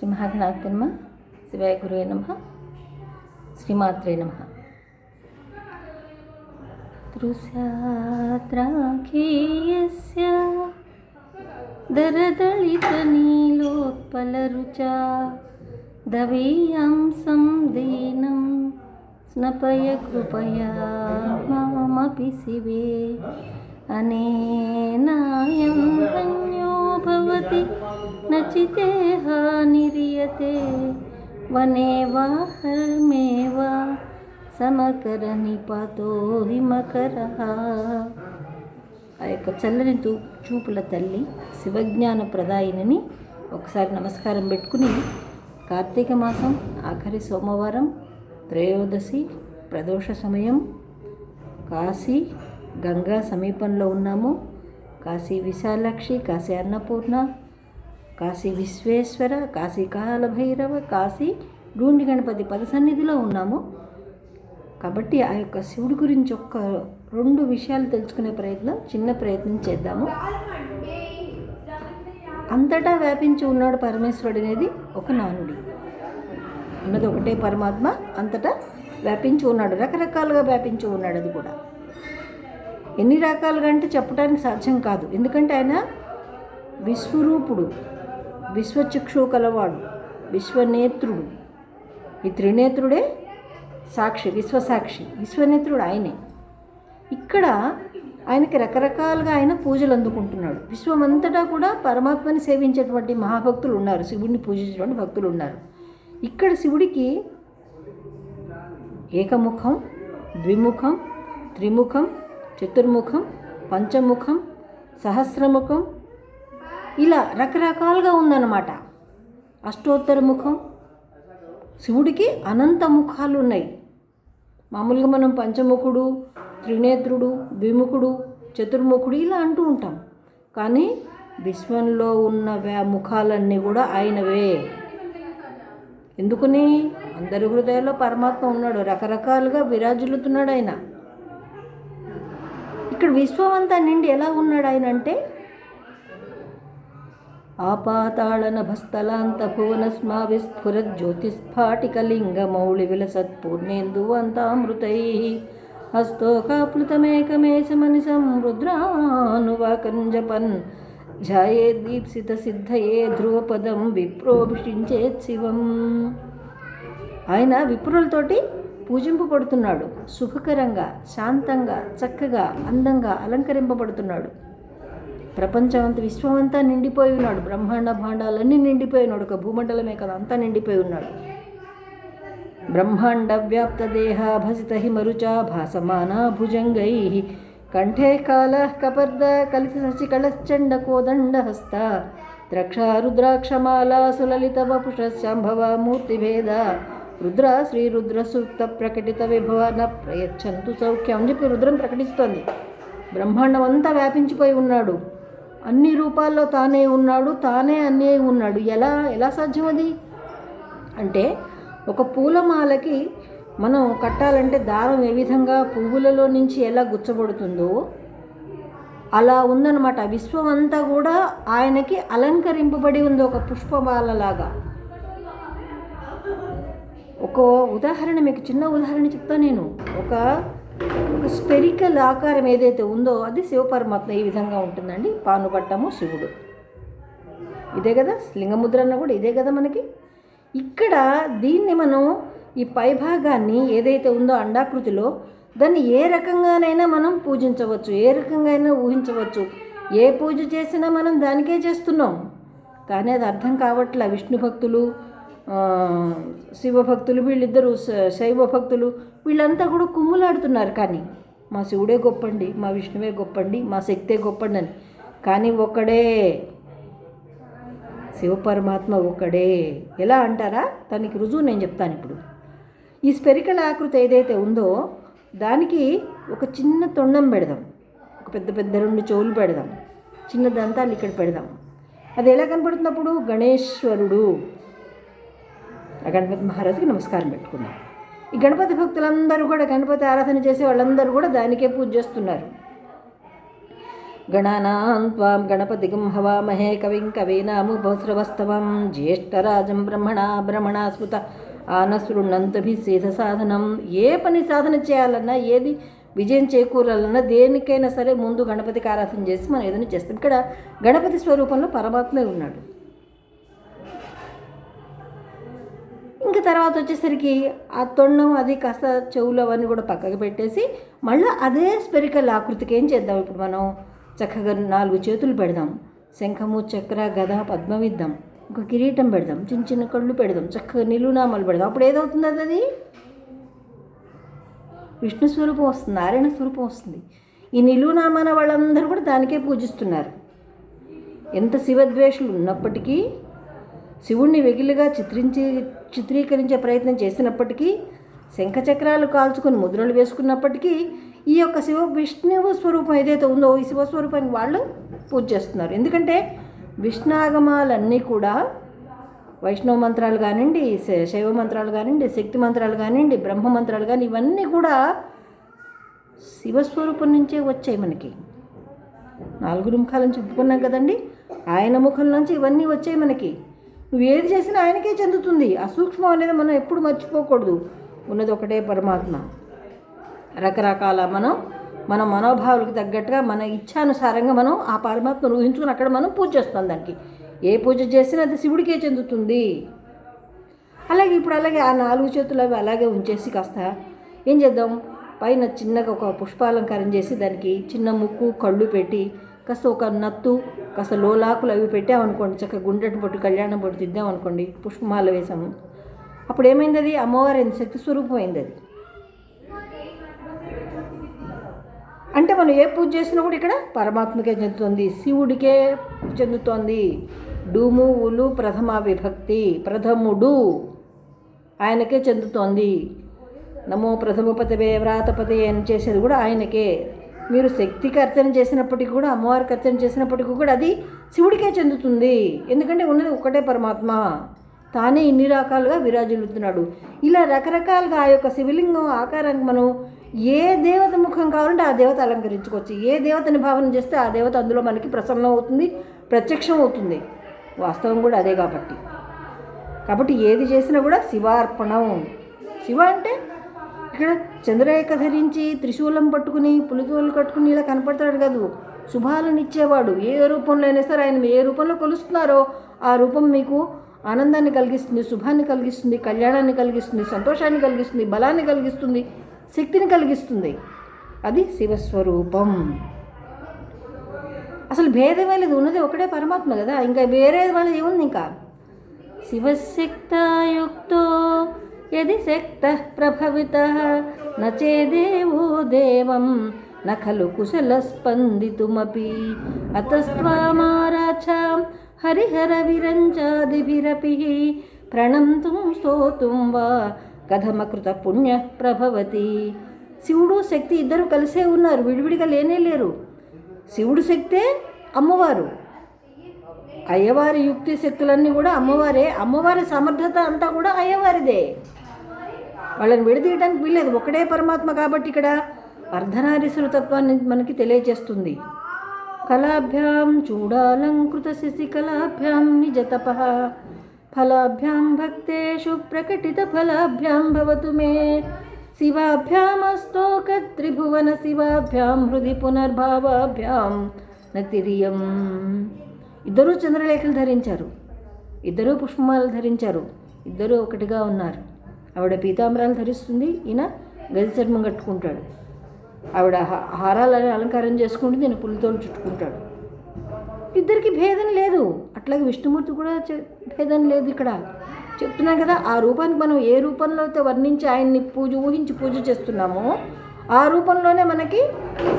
శ్రీ మహాగణాధి నమ శివాయ గురువే నమ శ్రీమాత్రే నమ. తృశాద్రాఖేయస్య దరదళితనీలోత్పలరుచా దవీయాంసం దీనం స్నపయ కృపయా మామపి శివే. అనేనాయం ధన్యో భవతి. నచితే హానిరియతే వనే వా హర్మే వా సమకర నిపాతో హిమకర ఆ యొక్క చల్లని తూ చూపుల తల్లి శివజ్ఞాన ప్రదాయిని ఒకసారి నమస్కారం పెట్టుకుని కార్తీక మాసం ఆఖరి సోమవారం త్రయోదశి ప్రదోష సమయం కాశీ గంగా సమీపంలో ఉన్నాము. కాశీ విశాలాక్షి కాశీ అన్నపూర్ణ కాశీ విశ్వేశ్వర కాశీ కాలభైరవ కాశీ డూండి గణపతి పద సన్నిధిలో ఉన్నాము. కాబట్టి ఆ యొక్క శివుడి గురించి ఒక్క రెండు విషయాలు తెలుసుకునే ప్రయత్నం చిన్న ప్రయత్నం చేద్దాము. అంతటా వ్యాపించి ఉన్నాడు పరమేశ్వరుడు అనేది ఒక నానుడి. ఉన్నది ఒకటే పరమాత్మ అంతటా వ్యాపించి ఉన్నాడు. రకరకాలుగా వ్యాపించి ఉన్నాడు అది కూడా. ఎన్ని రకాలుగా అంటే చెప్పడానికి సాధ్యం కాదు. ఎందుకంటే ఆయన విశ్వరూపుడు. విశ్వచక్షు కలవాడు విశ్వనేత్రుడు. ఈ త్రినేత్రుడే సాక్షి విశ్వసాక్షి. విశ్వనేత్రుడు ఆయనే. ఇక్కడ ఆయనకి రకరకాలుగా ఆయన పూజలు అందుకుంటున్నాడు. విశ్వమంతటా కూడా పరమాత్మని సేవించేటువంటి మహాభక్తులు ఉన్నారు. శివుడిని పూజించేటువంటి భక్తులు ఉన్నారు. ఇక్కడ శివుడికి ఏకముఖం ద్విముఖం త్రిముఖం చతుర్ముఖం పంచముఖం సహస్రముఖం ఇలా రకరకాలుగా ఉందన్నమాట. అష్టోత్తర ముఖం శివుడికి అనంత ముఖాలు ఉన్నాయి మామూలుగా మనం పంచముఖుడు త్రినేత్రుడు ద్విముఖుడు చతుర్ముఖుడు ఇలా అంటూ ఉంటాం. కానీ విశ్వంలో ఉన్న వ్యా ముఖాలన్నీ కూడా ఆయనవే. ఎందుకని? అందరి హృదయాల్లో పరమాత్మ ఉన్నాడు. రకరకాలుగా విరాజులుతున్నాడు ఆయన. ఇక్కడ విశ్వం అంతా నిండి ఎలా ఉన్నాడు ఆయన అంటే ఆపాతాళనభస్థలాంత భువనస్మా విస్ఫురత్ జ్యోతిస్ఫాటికలింగమౌళి విలసత్పూర్ణేందువంతామృతై హస్తోకాప్లుతమేకమేశమనిశం రుద్రానువాకంజపన్ ఝాయే దీప్సిత సిద్ధయే ధ్రువపదం విప్రోభిషించేత్ శివం ఆయన విప్రులతోటి పూజింపబడుతున్నాడు. సుఖకరంగా శాంతంగా చక్కగా అందంగా అలంకరింపబడుతున్నాడు. ప్రపంచం విశ్వమంతా నిండిపోయి ఉన్నాడు. బ్రహ్మాండ భాండాలన్నీ నిండిపోయి ఉన్నాడు. ఒక భూమండలమే కదా అంతా నిండిపోయి ఉన్నాడు. బ్రహ్మాండ వ్యాప్త దేహాభసిత మరుచా భాసమానా భుజంగై. కంఠే కాల కపర్ద కలిత శశికళశ్చండ కోదండ హస్త. ద్రక్ష రుద్రాక్షమాల సులలిత వపుష శంభవ మూర్తిభేద రుద్ర శ్రీ రుద్ర సూక్త ప్రకటిత విభవన ప్రయచ్చంతు సౌఖ్యం అని చెప్పి రుద్రం ప్రకటిస్తోంది. బ్రహ్మాండం అంతా వ్యాపించిపోయి ఉన్నాడు. అన్ని రూపాల్లో తానే ఉన్నాడు తానే అన్నీ ఉన్నాడు. ఎలా ఎలా సాధ్యం అది అంటే ఒక పూలమాలకి మనం కట్టాలంటే దారం ఏ విధంగా పువ్వులలో నుంచి ఎలా గుచ్చబడుతుందో అలా ఉందన్నమాట. విశ్వం అంతా కూడా ఆయనకి అలంకరింపబడి ఉంది ఒక పుష్పమాలలాగా. ఒక ఉదాహరణ మీకు చిన్న ఉదాహరణ చెప్తా నేను. ఒక ఒక స్పెరికల్ ఆకారం ఏదైతే ఉందో అది శివపరమాత్మ ఈ విధంగా ఉంటుందండి. పానుపట్టము శివుడు. ఇదే కదా? లింగముద్ర అన్న కూడా ఇదే కదా మనకి? ఇక్కడ దీన్ని మనం ఈ పైభాగాన్ని ఏదైతే ఉందో అండాకృతిలో దాన్ని ఏ రకంగానైనా మనం పూజించవచ్చు ఏ రకంగా అయినా ఊహించవచ్చు. ఏ పూజ చేసినా మనం దానికే చేస్తున్నాం. కానీ అది అర్థం కావట్లే విష్ణు భక్తులు? శివభక్తులు వీళ్ళిద్దరూ శైవ భక్తులు వీళ్ళంతా కూడా కుమ్ములాడుతున్నారు కానీ మా శివుడే గొప్పండి మా విష్ణువే గొప్పండి మా శక్తే గొప్పండి అని. కానీ ఒక్కడే శివపరమాత్మ ఒక్కడే ఎలా అంటారా? దానికి రుజువు నేను చెప్తాను ఇప్పుడు. ఈ స్పెరికల్ ఆకృతి ఏదైతే ఉందో దానికి ఒక చిన్న తొండం పెడదాం. ఒక పెద్ద పెద్ద రెండు చెవులు పెడదాం. చిన్న దంతాలు ఇక్కడ పెడదాం. అది ఎలా కనపడుతున్నప్పుడు? గణేశ్వరుడు. గణపతి మహారాజుకి నమస్కారం పెట్టుకున్నాం ఈ గణపతి భక్తులందరూ కూడా గణపతి ఆరాధన చేసే వాళ్ళందరూ కూడా దానికే పూజ చేస్తున్నారు. గణానాం త్వాం గణపతిగం హవామహే కవిం కవీనాముపస్రవస్తవం జ్యేష్ఠరాజం బ్రహ్మణ బ్రహ్మణాస్మృత స్మృత ఆనశృణంతభిసేధ సాధనం. ఏ పని సాధన చేయాలన్నా ఏది విజయం చేకూరాలన్నా దేనికైనా సరే ముందు గణపతికి ఆరాధన చేసి మనం ఏదైనా చేస్తాం. ఇక్కడ గణపతి స్వరూపంలో పరమాత్మే ఉన్నాడు. ఇంకా తర్వాత వచ్చేసరికి ఆ తొండం అది కాస్త చెవులు అవన్నీ కూడా పక్కకు పెట్టేసి మళ్ళీ అదే స్పెరికల్ ఆకృతికి ఏం చేద్దాం? ఇప్పుడు మనం చక్కగా నాలుగు చేతులు పెడదాం. శంఖము చక్ర గద పద్మవిద్దాం ఒక కిరీటం పెడదాం. చిన్న చిన్న కళ్ళు పెడదాం. చక్కగా నిలునామాలు పెడదాం. అప్పుడు ఏదవుతుంది అది అది విష్ణు స్వరూపం వస్తుంది. నారాయణ స్వరూపం వస్తుంది. ఈ నిలునామాన వాళ్ళందరూ కూడా దానికే పూజిస్తున్నారు. ఎంత శివద్వేషులు ఉన్నప్పటికీ శివుణ్ణి వెగిలిగా చిత్రించి చిత్రీకరించే ప్రయత్నం చేసినప్పటికీ శంఖచక్రాలు కాల్చుకొని ముద్రలు వేసుకున్నప్పటికీ ఈ యొక్క శివ విష్ణువు స్వరూపం ఏదైతే ఉందో ఈ శివస్వరూపానికి వాళ్ళు పూజ చేస్తున్నారు. ఎందుకంటే విష్ణాగమాలన్నీ కూడా వైష్ణవ మంత్రాలు కానివ్వండి శ- శైవ మంత్రాలు కానివ్వండి శక్తి మంత్రాలు కానివ్వండి బ్రహ్మ మంత్రాలు కానీ ఇవన్నీ కూడా శివస్వరూపం నుంచే వచ్చాయి మనకి. నాలుగు ముఖాలను చెప్పుకున్నాం కదండి ఆయన ముఖం నుంచి ఇవన్నీ వచ్చాయి మనకి. నువ్వు ఏది చేసినా ఆయనకే చెందుతుంది. ఆ సూక్ష్మం అనేది మనం ఎప్పుడు మర్చిపోకూడదు. ఉన్నది ఒకటే పరమాత్మ. రకరకాల మనం మన మనోభావాలకు తగ్గట్టుగా మన ఇచ్ఛానుసారంగా మనం ఆ పరమాత్మను ఊహించుకుని అక్కడ మనం పూజ చేస్తాం దానికి. ఏ పూజ చేసినా అది శివుడికే చెందుతుంది. అలాగే ఇప్పుడు అలాగే ఆ నాలుగు చేతులు అవి అలాగే ఉంచేసి కాస్త ఏం చేద్దాం? పైన చిన్నగా ఒక పుష్పాలంకారం చేసి దానికి చిన్న ముక్కు కళ్ళు పెట్టి కాస్త ఒక నత్తు కాస్త లోలాకులు అవి పెట్టామనుకోండి. చక్కగా గుండ్రటి పొట్టు కళ్యాణం పొట్టు తిద్దామనుకోండి. పుష్పమాల వేసాము. అప్పుడు ఏమైంది అది అమ్మవారి శక్తి స్వరూపం అయింది అది. అంటే మనం ఏ పూజ చేసినా కూడా ఇక్కడ పరమాత్మకే చెందుతుంది. శివుడికే చెందుతోంది. డూము ఉలు ప్రథమ విభక్తి ప్రథముడు ఆయనకే చెందుతోంది. నమో ప్రథమపతివే వ్రాతపతి అని చేసేది కూడా ఆయనకే. మీరు శక్తికి అర్చన చేసినప్పటికీ కూడా అమ్మవారికి అర్చన చేసినప్పటికీ కూడా అది శివుడికే చెందుతుంది. ఎందుకంటే ఉన్నది ఒక్కటే పరమాత్మ. తానే ఇన్ని రకాలుగా విరాజిల్లుతున్నాడు. ఇలా రకరకాలుగా ఆ యొక్క శివలింగం ఆకారానికి మనం ఏ దేవత ముఖం కావాలంటే ఆ దేవత అలంకరించుకోవచ్చు. ఏ దేవతని భావన చేస్తే ఆ దేవత అందులో మనకి ప్రసన్నం అవుతుంది ప్రత్యక్షం అవుతుంది వాస్తవం కూడా అదే కాబట్టి. కాబట్టి ఏది చేసినా కూడా శివార్పణం. శివ అంటే ఇక్కడ చంద్రరేఖ ధరించి త్రిశూలం పట్టుకుని పులితోలు కట్టుకుని ఇలా కనపడతాడు కాదు. శుభాలను ఇచ్చేవాడు ఏ రూపంలో అయినా సరే ఆయన ఏ రూపంలో కొలుస్తున్నారో ఆ రూపం మీకు ఆనందాన్ని కలిగిస్తుంది శుభాన్ని కలిగిస్తుంది కళ్యాణాన్ని కలిగిస్తుంది సంతోషాన్ని కలిగిస్తుంది బలాన్ని కలిగిస్తుంది శక్తిని కలిగిస్తుంది. అది శివస్వరూపం. అసలు భేదమే లేదు ఉన్నది ఒకటే పరమాత్మ కదా ఇంకా వేరే వాళ్ళది ఏముంది ఇంకా? శివశక్తాయుక్తో యది శక్త ప్రభవిత నచేదేవో దేవం న ఖలు కుశల స్పందితుమపి అతస్త్వామారాచాం హరిహర విరంచాదిభిరపి ప్రణంతుం స్తోతుం వా కథమకృత పుణ్య ప్రభవతి శివుడు శక్తి ఇద్దరు కలిసే ఉన్నారు విడివిడిగా లేనే లేరు. శివుడు శక్తే అమ్మవారు. అయ్యవారి యుక్తి శక్తులన్నీ కూడా అమ్మవారే అమ్మవారి సమర్థత అంతా కూడా అయ్యవారిదే. వాళ్ళని విడదీయడానికి వీల్లేదు. ఒకటే పరమాత్మ కాబట్టి ఇక్కడ అర్ధనారీశ్వర తత్వాన్ని మనకి తెలియజేస్తుంది. కళాభ్యాం చూడాలంకృత శిశి కళాభ్యాం నిజతప ఫలాభ్యాం భక్తేషు ప్రకటిత ఫలాభ్యాం భవతు మే. శివాభ్యామస్తోక త్రిభువన శివాభ్యాం హృది పునర్భావాభ్యాం నతిరియం. ఇద్దరూ చంద్రలేఖలు ధరించారు. ఇద్దరూ పుష్పమాలు ధరించారు. ఇద్దరూ ఒకటిగా ఉన్నారు. ఆవిడ పీతాంబరాలు ధరిస్తుంది. ఈయన గది చర్మం కట్టుకుంటాడు. ఆవిడ హారాలని అలంకారం చేసుకుంటుంది ఈయన పులితోలు చుట్టుకుంటాడు. ఇద్దరికి భేదం లేదు. అట్లాగే విష్ణుమూర్తి కూడా భేదం లేదు ఇక్కడ. చెప్తున్నాం కదా ఆ రూపానికి మనం ఏ రూపంలో అయితే వర్ణించి ఆయన్ని పూజ ఊహించి పూజ చేస్తున్నామో ఆ రూపంలోనే మనకి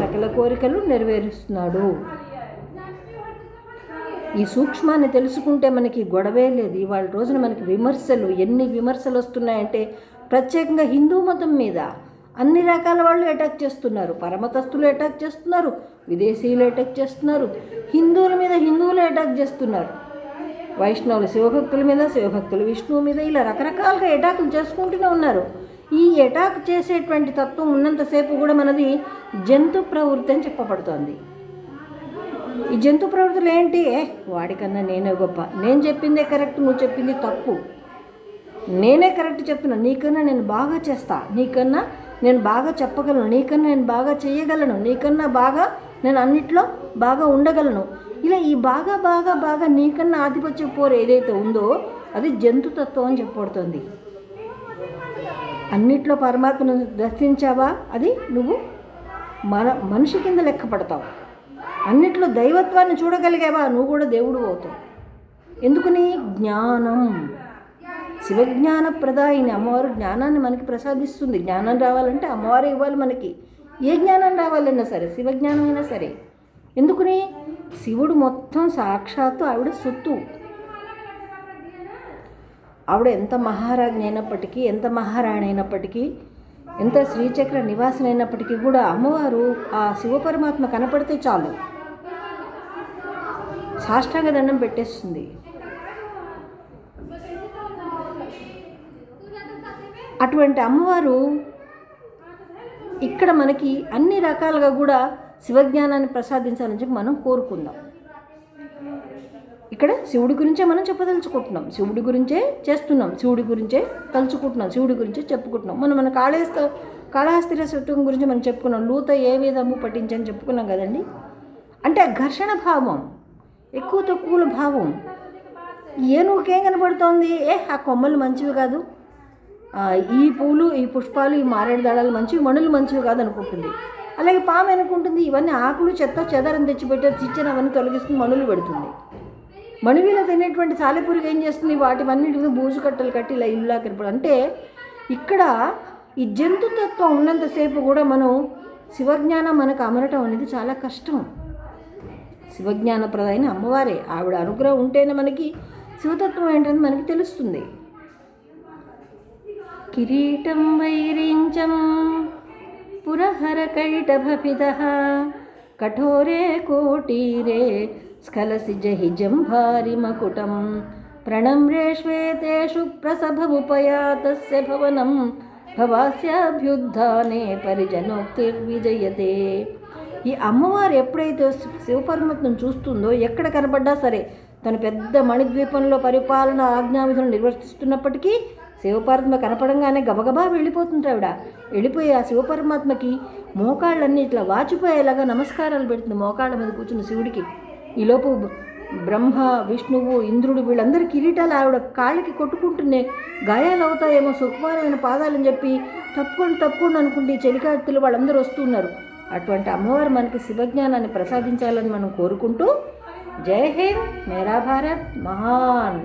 సకల కోరికలు నెరవేరుస్తున్నాడు. ఈ సూక్ష్మాన్ని తెలుసుకుంటే మనకి గొడవే లేదు. ఇవాళ రోజున మనకి విమర్శలు ఎన్ని విమర్శలు వస్తున్నాయంటే ప్రత్యేకంగా హిందూ మతం మీద అన్ని రకాల వాళ్ళు అటాక్ చేస్తున్నారు. పరమతస్తులు అటాక్ చేస్తున్నారు. విదేశీయులు అటాక్ చేస్తున్నారు. హిందువుల మీద హిందువులు అటాక్ చేస్తున్నారు. వైష్ణవులు శివభక్తుల మీద శివభక్తులు విష్ణువు మీద ఇలా రకరకాలుగా అటాకులు చేసుకుంటూనే ఉన్నారు. ఈ అటాక్ చేసేటువంటి తత్వం ఉన్నంతసేపు కూడా మనది జంతు ప్రవృత్తి అని చెప్పబడుతోంది. ఈ జంతు ప్రవృత్తులు ఏంటి? ఏ వాడికన్నా నేనే గొప్ప. నేను చెప్పిందే కరెక్ట్ నువ్వు చెప్పింది తప్పు. నేనే కరెక్ట్ చెప్తున్నా నీకన్నా నేను బాగా చేస్తా. నీకన్నా నేను బాగా చెప్పగలను. నీకన్నా నేను బాగా చేయగలను. నీకన్నా బాగా నేను అన్నిట్లో బాగా ఉండగలను. ఇలా ఈ బాగా బాగా బాగా నీకన్నా ఆధిపత్య పోరు ఏదైతే ఉందో అది జంతుతత్వం అని చెప్పబడుతుంది. అన్నిట్లో పరమాత్మను దర్శించావా? అది నువ్వు మన మనిషి కింద లెక్క పడతావు అన్నిట్లో దైవత్వాన్ని చూడగలిగావా? నువ్వు కూడా దేవుడు అవుతావు. ఎందుకని? జ్ఞానం. శివజ్ఞాన ప్రదాయిని అమ్మవారు జ్ఞానాన్ని మనకి ప్రసాదిస్తుంది. జ్ఞానం రావాలంటే అమ్మవారు ఇవ్వాలి మనకి. ఏ జ్ఞానం రావాలన్నా సరే శివజ్ఞానం అయినా సరే. ఎందుకని? శివుడు మొత్తం సాక్షాత్తు ఆవిడ సొత్తు. ఆవిడ ఎంత మహారాజ్ఞి అయినప్పటికీ ఎంత మహారాణి అయినప్పటికీ ఎంత శ్రీచక్ర నివాసనైనప్పటికీ కూడా అమ్మవారు ఆ శివపరమాత్మ కనపడితే చాలు. సాష్టాంగ దండం పెట్టేస్తుంది. అటువంటి అమ్మవారు ఇక్కడ మనకి అన్ని రకాలుగా కూడా శివజ్ఞానాన్ని ప్రసాదించాలని చెప్పి మనం కోరుకుందాం. ఇక్కడ శివుడి గురించే మనం చెప్పదలుచుకుంటున్నాం. శివుడి గురించే చేస్తున్నాం. శివుడి గురించే తలుచుకుంటున్నాం. శివుడి గురించే చెప్పుకుంటున్నాం. మనం మన కాళేస్త కాళహస్తిర సత్వం గురించి మనం చెప్పుకున్నాం. లూత ఏ విధము పఠించని చెప్పుకున్నాం కదండి? అంటే ఆ ఘర్షణ భావం ఎక్కువ తక్కువల భావం. ఏనుగుకేం కనబడుతోంది? ఏ ఆ కొమ్మలు మంచివి కాదు. ఈ పూలు ఈ పుష్పాలు ఈ మారేడు దళాలు మంచివి మణులు మంచివి కాదు అనుకుంటుంది. అలాగే పాము అనుకుంటుంది ఇవన్నీ ఆకులు చెత్త చెదరం తెచ్చిపెట్టే చిచ్చిన అవన్నీ తొలగిస్తుంది మణులు పెడుతుంది. మణివిలో తినేటువంటి సాలెపురుగు ఏం చేస్తుంది? వాటివన్నిటి మీద బూజు కట్టలు కట్టి ఇలా ఇల్లులా కనపడు అంటే ఇక్కడ ఈ జంతుతత్వం ఉన్నంతసేపు కూడా మనం శివజ్ఞానం మనకు అమరటం అనేది చాలా కష్టం. శివజ్ఞానప్రదైన అమ్మవారే. ఆవిడ అనుగ్రహం ఉంటేనే మనకి శివతత్వం ఏంటని మనకి తెలుస్తుంది. కిరీటం వైరించం పురహరకైటభిద కఠోరే కోటీరే స్ఖలసి జహి జంభారి మకుటం ప్రణమ్రే శ్వేతేషు ప్రసభముపయాతస్య భవనం భవాస్యాభ్యుద్ధానే పరిజనోక్తిర్విజయతే ఈ అమ్మవారు ఎప్పుడైతే శి- చూస్తుందో ఎక్కడ కనబడ్డా సరే తను పెద్ద మణిద్వీపంలో పరిపాలన ఆజ్ఞావిధులను నిర్వర్తిస్తున్నప్పటికీ శివపరమాత్మ కనపడంగానే గబగబా వెళ్ళిపోతుంది ఆవిడ. వెళ్ళిపోయి ఆ శివపరమాత్మకి మోకాళ్ళన్నీ ఇట్లా వాచిపోయేలాగా నమస్కారాలు పెడుతుంది మోకాళ్ళ మీద కూర్చున్న శివుడికి. ఈలోపు బ్రహ్మ విష్ణువు ఇంద్రుడు వీళ్ళందరి కిరీటాలు ఆవిడ కాళ్ళకి కొట్టుకుంటున్నాయి గాయాలు అవుతాయేమో సుకుమారమైన పాదాలని చెప్పి తప్పుకోండి తప్పుకోండి అనుకుంటే ఈ వాళ్ళందరూ వస్తున్నారు అటువంటి అమ్మవారు మనకి శివజ్ఞానాన్ని ప్రసాదించాలని మనం కోరుకుంటూ జై హింద్ మేరా భారత్ మహాన్.